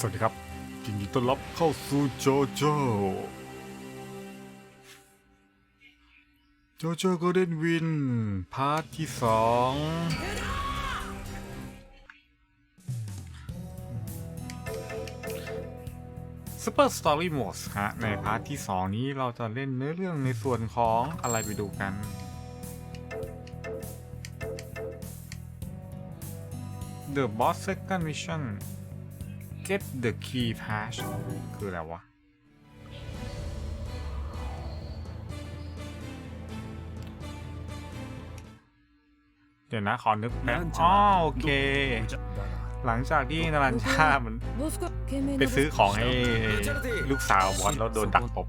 สวัสดีครับยินดีต้อนรับเข้าสู่โจโจ โจโจโกลเด้นวิน พาร์ทที่สองซูเปอร์สตอรี่โหมดฮะ ในพาร์ทที่สองนี้เราจะเล่นเนื้อเรื่องในส่วนของอะไรไปดูกัน The Boss Second Mission get the key patch คืออะไรวะ เดี๋ยวนะ ขอนึกแป๊บอ๋อโอเค หลังจากที่นารันชามันไปซื้อของให้ลูกสาวบอสแล้วโดนดักตบ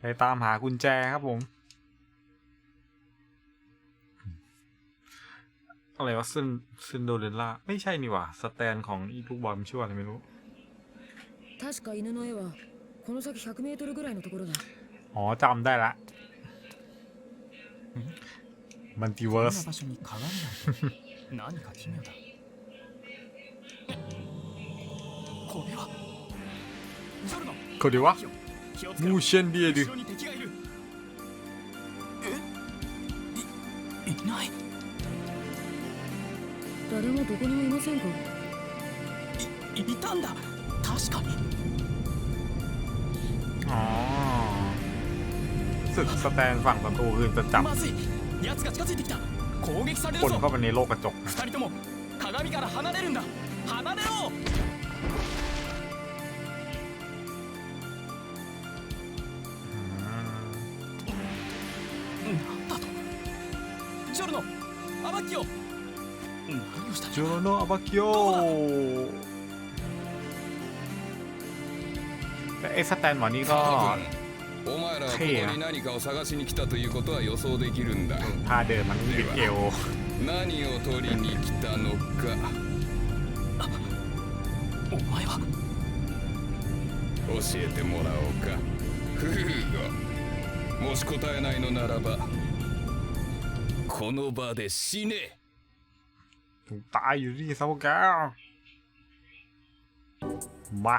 ไปตามหากุญแจครับผม อะไรวะซินซินโดเรลล่า ไม่ใช่นี่หว่า สแตนของอีลูกบอลมันชื่ออะไรไม่รู้ 確か犬の絵はこの先100メートルぐらいのところだ อ๋อจำได้ละมันติเวิ こ ร์ ん ส な場所に鏡なんて何か奇妙だこれはジョルノ คนดีวะ 気をつけ มู ろ เชนเดียดิ 後ろに敵がいるえいいない 誰もどこにもいませんかいいたんだ確かに อ๋อสึกสแตนฝั่งศัตรูคือจะจับ まずい奴が近づいてきた攻撃され ค る น ぞ เข้าไปในโลกกระจกนะ 二人とも鏡から離れるんだ離れろ อืม なんだとジョルノアバッキオ何を した。ジの暴きよサタンニが？お前らはここに何かを探しに来たということは予想できるんだ。ー何を取りに来たのか。お前は？教えてもらおうか。フーゴ。もし答えないのならばこの場で死ね。 ตายอยู่ที่ซาโกะมา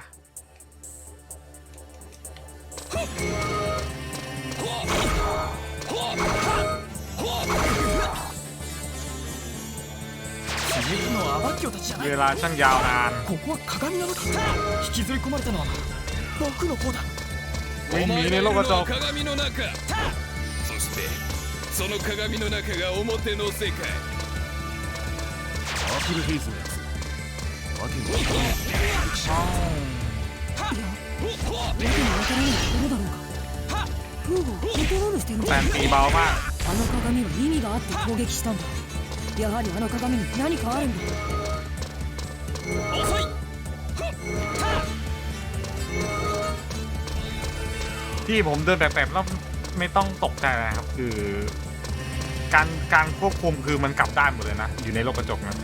秘密のアバッキオたちじゃない เวลาช่างยาวนาน ここは鏡なのか引きずり込まれたのは僕の方だวิ่งหนี お前 ใน がいる โล の กกระจ は ก 鏡の中そしてその鏡の中が表の世界アー キルヘイズのやつわけがわけのわからないところだろうかフーゴコントロールしてるの แฟนตีเบามาก あの鏡は意味があって攻撃したんだやはりあの鏡に何かあるんだ遅い ที่ผมเดินแบบๆแล้วไม่ต้องตกใจนะครับ คือ การการควบคุมคือมันกลับด้านหมดเลยนะ อยู่ในโลกกระจกนะ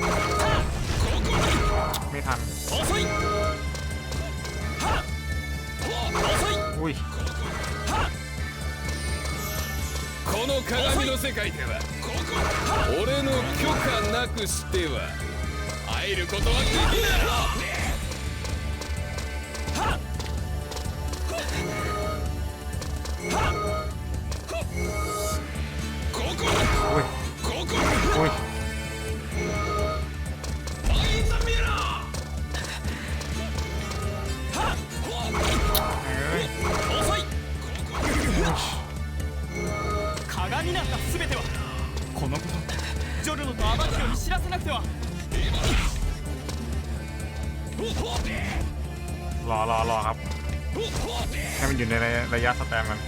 ไม่ทัน 遅い遅い อุ้ย この鏡の世界では俺の許可なくしては入ることはできない รอรอรอครับ ให้มันอยู่ในระยะสแตนมัน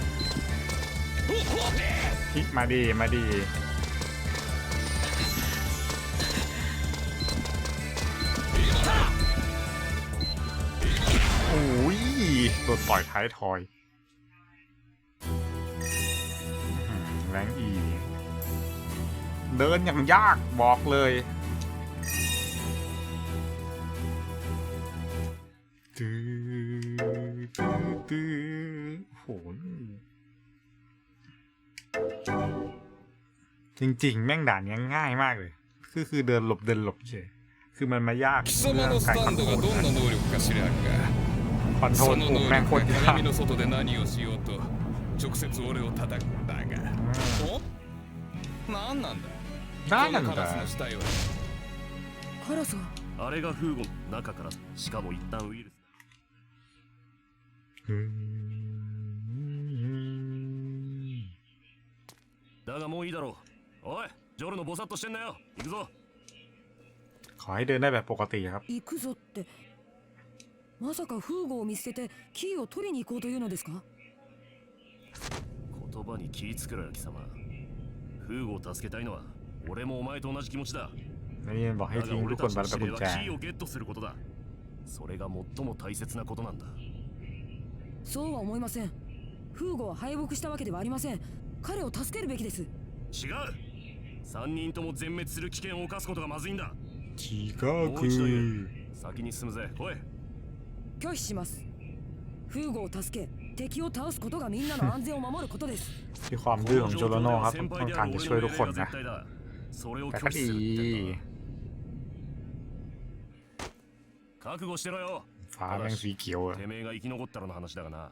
ฮิมาดีมาดีโอ้ยโดนต่อยท้ายทอยแรงอี เดินอย่างยากบอกเลย ตื้อตื้อตื้อโห จริง ๆ แม่งด่านเนี้ยง่ายมากเลย คือคือเดินหลบเดินหลบเฉยคือมันมายาก 貴様のスタンドがどんな能力か知らんが คอนโทร そ ล の ปุ่ม 能 แม่ง 力 โคตร が ยาก 鏡の外で何をしようと直接俺を叩くんだがお何なんだ ได้ こ นั่น のカ แต่ ラスの死体はカラスはあれがフーゴの中からしかも一旦ウイルス อืม だがもういいだろうおいジョルノボサッとしてんなよ行くぞ ขอให้เดินได้แบบปกติครับ 行くぞってまさかフーゴを見捨ててキーを取りに行こうというのですか言葉に気ぃつけろよ貴様フーゴを助けたいのは俺もお前と同じ気持ちだ แล้วนี่มันบอกให้ だ ทิ้ が งทุ 俺 กคน たち มา の แล้ว 指 กุ 令 ญ は แจ キーをゲットすることだそれが最も大切なことなんだ そうは思いませんフーゴは敗北したわけではありません彼を助けるべきです違う3人とも全滅する危険を冒すことがまずいんだ違もう一度言うう先に進むぜ来い拒否しますフーゴを助け敵を倒すことがみんなの安全を守ることです ที่ความดื้อของโจโรโน่ครับต้องต้องการจะช่วยทุกคนนะ それを แต่ 拒 ก็ 否 ดี するって覚悟してろよ ファーレああ、水気を。てめえが生き残ったらの話だがな。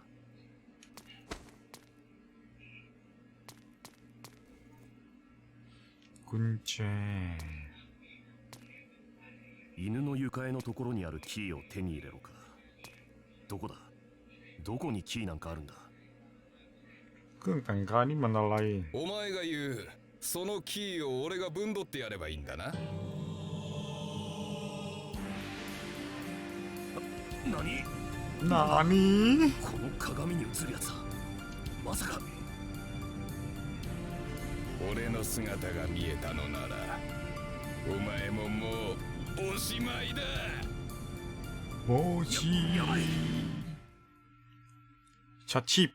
軍チェ犬の床へのところにあるキーを手に入れろか。どこだ？どこにキーなんかあるんだ？お前が言う、そのキーを俺がぶんどってやればいいんだな。何？何？この鏡に映るやつはまさか。俺の姿が見えたのならお前ももうおしまいだ。もうしやばい。チャチ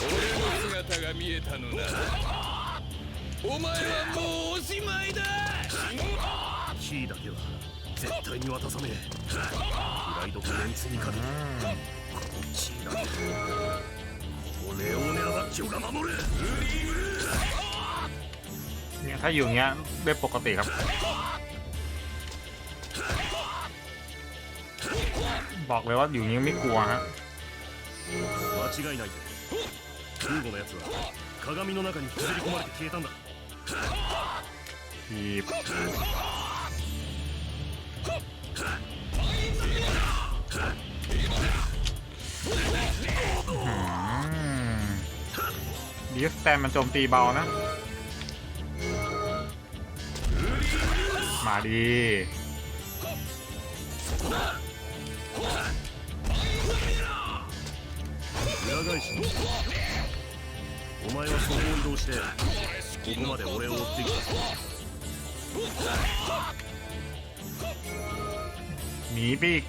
俺の姿が見えたのならお前はもうおしまいだ。キーだけは絶対に渡さねえプライドとメンツにかけてこのキーだけこのレオーネラバッチョが守る เนี่ยถ้าอยู่อย่างเงี้ยได้ปกติครับ บอกเลยว่าอยู่อย่างงี้ไม่กลัวฮะ 間違いないぜフーゴのやつは鏡の中に崩り込まれて消えたんだ ทีบ ดีสแตนมันโจมตีเบานะ มาดี 裏返しにお前はその運動してここまで俺を追ってきた หนีไปอีก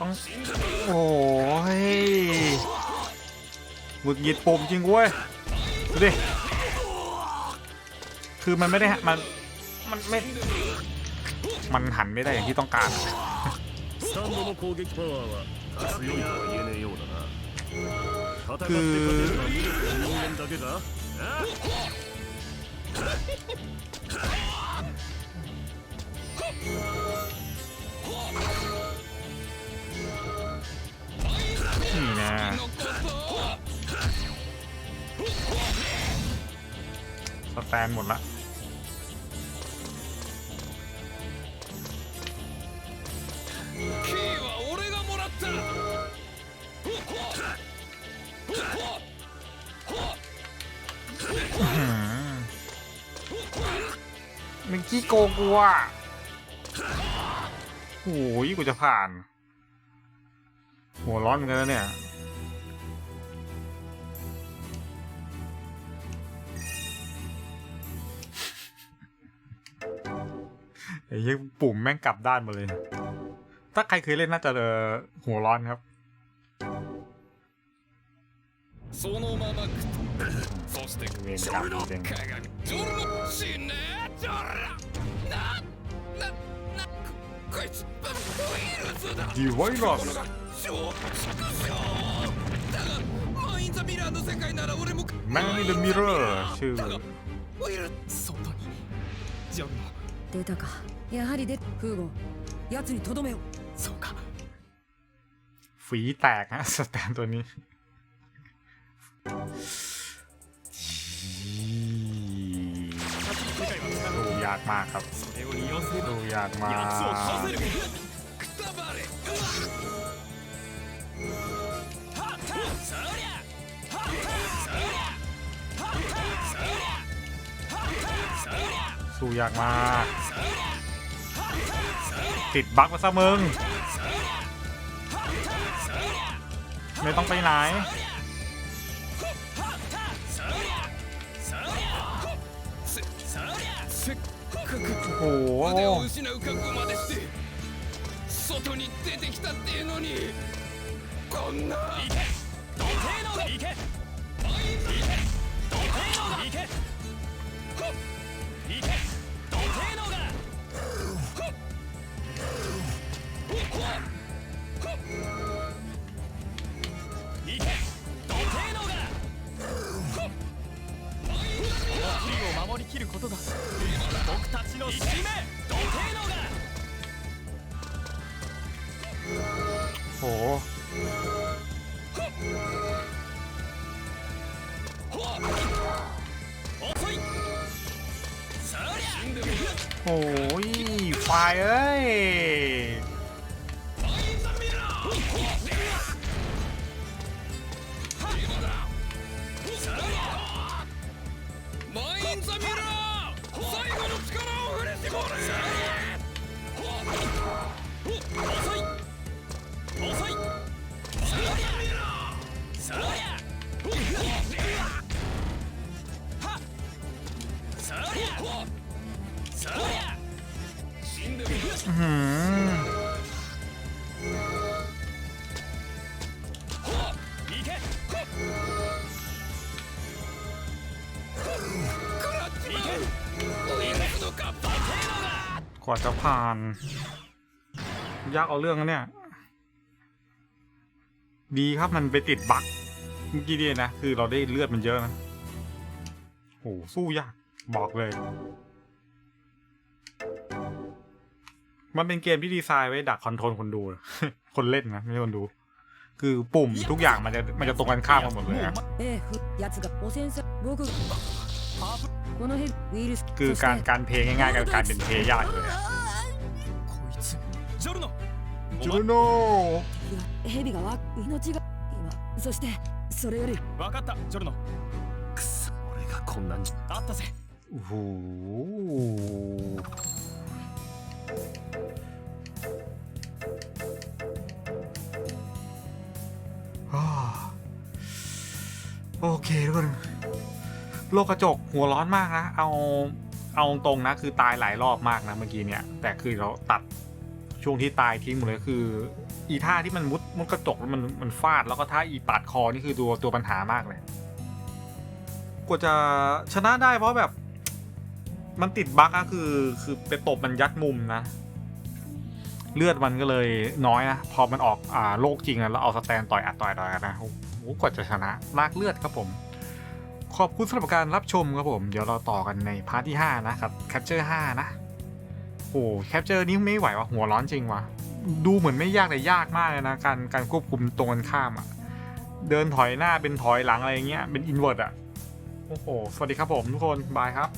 ต้องโอ้ยหงุดหงิดปุ่มจริงเว้ยดูดิคือมันไม่ได้มันมันไม่มันหันไม่ได้อย่างที่ต้องการスタ สแตนหมดละมึงขี้โกงกูอะโอ้ยกูจะผ่าน หัวร้อนกันแล้วเนี่ย ไอ้เหี้ยปุ่มแม่งกลับด้านหมาเลย ถ้าใครเคยเล่นน่าจะเออหัวร้อนครับ そのまま食ってそして เวรกรรมจริง 鏡ジョルノ死ねジョルノなななここいつウイルスだ ดีไวรัส マイン・ザ・ミラーの世界なら俺も แมนในเดอะมิเรอร์ชื่อ ウィル外にジョルノ 出たかやはり出フーゴ奴にとどめよそうか ฝีแตกฮะ สแตนตัวนี้ 世界は使 ดูยากมากครับ それを利用すれば ดูยากมาก 奴を倒せるくたばれはっそりゃ สู้ยากมาติดบั๊กมาซะมึง ไม่ต้องไปไหนโอ้โหいを守りきることが僕たちの使命土手のが โห 遅いそりゃ โอ้ยไฟเอ้ย Awesome. กว่าจะผ่าน ยากเอาเรื่องนะเนี่ย ดีครับมันไปติดบั๊กเมื่อกี้เนี่ยนะ คือเราได้เลือดมันเยอะนะโหสู้ยาก บอกเลย มันเป็นเกมที่ดีไซน์ไว้ดักคอนโทรลคนดู คนเล่นนะ ไม่ใช่คนดู คือปุ่มทุกอย่างมันจะมันจะตรงกันข้ามกันหมดเลยนะ ええふ奴が汚染さ僕がこのヘビウイルス คือ そして การการเพลงง่ายๆกับการเป็นเพลย์ยากเลยอะ こいつジョルノお จู 前 โน่ ヘビがわ命が今そしてそれより分かったジョルノくそ俺がこんなんじゃあったぜ โอ้โหอ่าโอเคทุกคน โลกกระจกหัวร้อนมากนะ เอาเอาตรงนะคือตายหลายรอบมากนะเมื่อกี้เนี่ย แต่คือเราตัดช่วงที่ตายทิ้งหมดเลยคือ อีท่าที่มันมุดมุดกระจกแล้วมันมันฟาดแล้วก็ท่าอีปาดคอนี่คือตัวตัวปัญหามากเลยกว่าจะชนะได้เพราะแบบ มันติดบั๊กอะคือ คือไปตบมันยัดมุมนะ เลือดมันก็เลยน้อยนะ พอมันออกอ่าโลกจริงอะแล้วเอาสแตนต่อยอัดต่อยต่อยนะโอ้โหกว่าจะชนะลากเลือดครับผม ขอบคุณสำหรับการรับชมครับผม เดี๋ยวเราต่อกันในพาร์ทที่ 5 นะครับแคปเจอร์5นะโอ้แคปเจอร์นี้ไม่ไหวว่ะหัวร้อนจริงว่ะดูเหมือนไม่ยากแต่ยากมากเลยนะ การการควบคุมตรงกันข้ามอะเดินถอยหน้าเป็นถอยหลังอะไรเงี้ยเป็นอินเวอร์ตอะโอ้โห สวัสดีครับผมทุกคน บายครับ